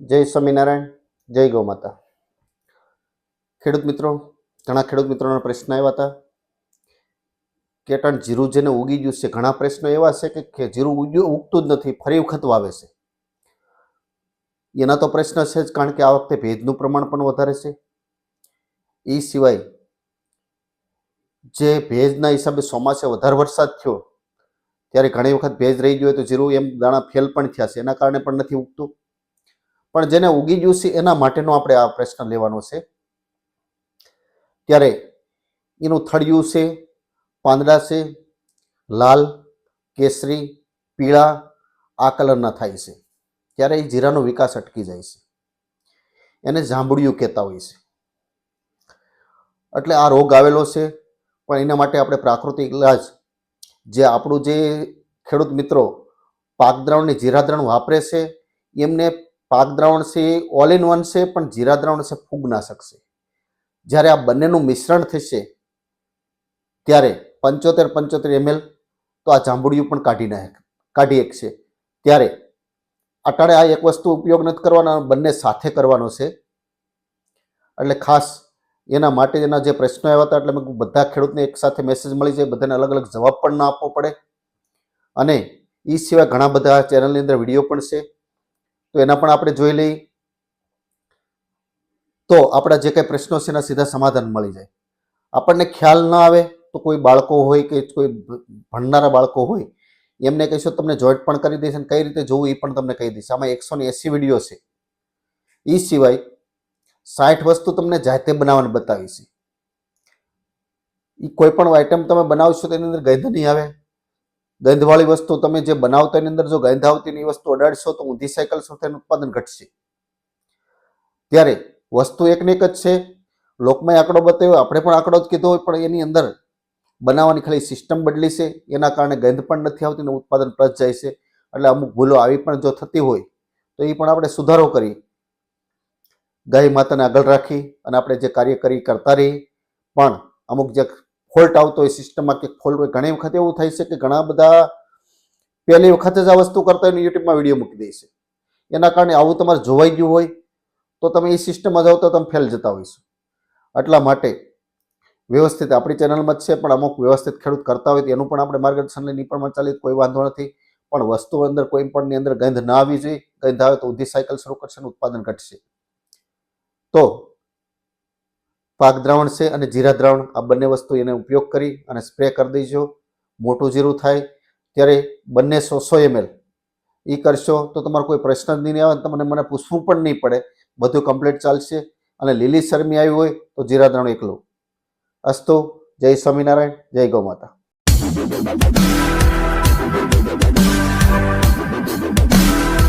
જય સ્વામિનારાયણ, જય ગૌ માતા. ખેડૂત મિત્રો, ઘણા ખેડૂત મિત્રોના પ્રશ્ન આવ્યા હતા. કે અટાણ જીરું જેને ઉગી ગયું છે, ઘણા પ્રશ્નો એવા છે કે- કે જીરું ઉગ્યું, ઉગતું જ નથી, ફરી વખત વાવે છે. એના તો પ્રશ્ન છે જ, કારણ કે આ વખતે ભેજનું પ્રમાણ પણ વધારે છે. એ સિવાય, જે ભેજના હિસાબે ચોમાસે વધારે વરસાદ થયો, ત્યારે ઘણી વખત ભેજ રહી ગયો હોય તો જીરું એમ દાણા ફેલ પણ થયા છે. એના કારણે પણ નથી ઉગતું. પણ જેને ઉગી ગયું છે, એના માટેનો આપણે આ પ્રશ્ન લેવાનો છે. ત્યારે એનું થળિયું છે, પાંદડા છે, લાલ, કેસરી, પીળા, આ કલરના થાય છે. ત્યારે એ જીરાનો વિકાસ અટકી જાય છે. એને જાંબુડિયું કહેતા હોય છે. એટલે આ રોગ આવેલો છે, પણ એના માટે આપણે પ્રાકૃતિક ઇલાજ જે આપણું જે ખેડૂત મિત્રો પાક ને જીરાદ્રાવણ વાપરે છે, એમને પાક દ્રાવણ છે ઓલ ઇન વન છે, પણ જીરા દ્રાવણ છે, ફૂગનાશક છે. જ્યારે આ બંનેનું મિશ્રણ થશે, ત્યારે પંચોતેર પંચોતેર એમએલ તો આ જાંબુડિયું પણ કાઢી નાખે, કાઢી શકશે ત્યારે અટાણે આ એક વસ્તુ ઉપયોગ નથી કરવાનો બંને સાથે કરવાનો છે. એટલે ખાસ એના માટે એના જે પ્રશ્નો આવ્યા હતા, એટલે મેં બધા ખેડૂતને એક સાથે મેસેજ મળી જાય, બધાને અલગ અલગ જવાબ પણ ના આપવો પડે. અને એ સિવાય ઘણા બધા ચેનલની અંદર વીડિયો પણ છે. તો એના પણ આપણે જોઈ લઈએ. તો આપણા જે કંઈ પ્રશ્નો છે એના સીધા સમાધાન મળી જાય. આપણને ખ્યાલ ન આવે તો કોઈ બાળકો હોય કે કોઈ ભણનારા બાળકો હોય, એમને કહીશું તમને જોઈન્ટ પણ કરી દઈશ અને કઈ રીતે જોવું એ પણ તમને કહી દઈશ આમાં એકસો ને એસી વીડિયો છે. એ સિવાય સાઠ વસ્તુ તમને જાતે બનાવવાની બતાવી છે. એ કોઈ પણ આઈટમ તમે બનાવશો તેની અંદર ગંધ નહીં આવે. ગંધવાળી વસ્તુ તમે જે બનાવતા એની અંદર જો ગંધ આવતી એ વસ્તુ અડાડશો તો ઊંધી સાયકલ સાથે ઉત્પાદન ઘટશે. ત્યારે વસ્તુ એકને એક જ છે. લોકમાં આંકડો બતાવ્યો, આપણે પણ આંકડો જ કીધો હોય, પણ એની અંદર બનાવવાની ખાલી સિસ્ટમ બદલી છે. એના કારણે ગંધ પણ નથી આવતી ને ઉત્પાદન પ્રચ જાય છે. એટલે અમુક ભૂલો આવી પણ જો થતી હોય, તો એ પણ આપણે સુધારો કરી. ગાય માતાને આગળ રાખી અને આપણે જે કાર્ય કરી, કરતા રહી. પણ અમુક જે ફોલ્ટ આવતો હોય સિસ્ટમમાં કે ફોલ્ટ હોય, ઘણી વખત એવું થાય છે કે ઘણા બધા પહેલી વખત જ આ વસ્તુ કરતા હોય યુટ્યુબમાં વીડિયો મૂકી દે છે. એના કારણે આવું તમારે જોવાઈ ગયું હોય તો તમે એ સિસ્ટમમાં જાઓ તો તમે ફેલ જતા હોઈશું. એટલા માટે વ્યવસ્થિત આપણી ચેનલમાં જ છે, પણ અમુક વ્યવસ્થિત ખેડૂત કરતા હોય એનું પણ આપણે માર્ગદર્શન લઈને પણ ચાલીએ, કોઈ વાંધો નથી. પણ વસ્તુ અંદર કોઈ પણની અંદર ગંધ ના આવી જોઈએ, ગંધ આવે તો ઊંધી સાયકલ શરૂ કરશે ઉત્પાદન ઘટશે. તો પાક દ્રાવણ છે અને જીરા દ્રાવણ, આ બંને વસ્તુ એને ઉપયોગ કરી અને સ્પ્રે કરી દેજો. મોટું જીરું થાય ત્યારે બંને સો સો એમએલ એ કરશો તો તમારો કોઈ પ્રશ્ન જ નહીં આવે તમને મને પૂછવું પણ નહીં પડે. બધું કમ્પ્લીટ ચાલશે અને લીલી શરમી આવી હોય તો જીરા દ્રાવણ એકલું. અસ્તુ, જય સ્વામિનારાયણ, જય ગૌ માતા. Thank you.